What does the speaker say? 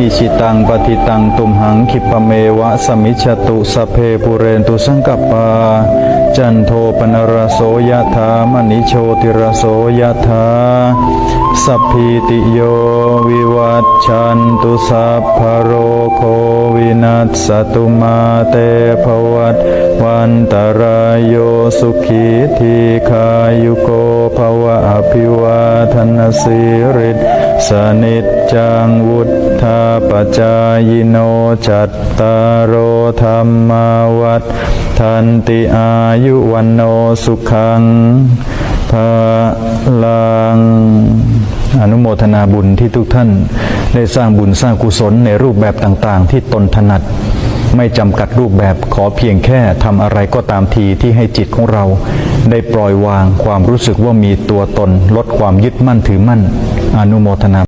อิชิตังปฏิตังตุมหังคิปะเมวะสมิจฉตุสเพปุเรนตุสังกปปาจันโทปนรโสยะถามณิโชติรโสยะถาสัพพิติโยวิวัตชันตุสัพพะโรโควินัสสตุมาเตภวัตวันตรายโยสุขีทีขายุโกภวะอภิวาทนสิริ สนิจจังวุธาปจายโนจัตตารโอธรรมาวัฏทันติอายุวันโนสุขังภาลังอนุโมทนาบุญที่ทุกท่านได้สร้างบุญสร้างกุศลในรูปแบบต่างๆ ที่ตนถนัด ไม่จำกัดรูปแบบขอเพียงแค่ทำอะไรก็ตามทีที่ให้จิตของเรา ได้ปล่อยวางความรู้สึกว่ามีตัวตนลดความยึดมั่นถือมั่น อนุโมทนา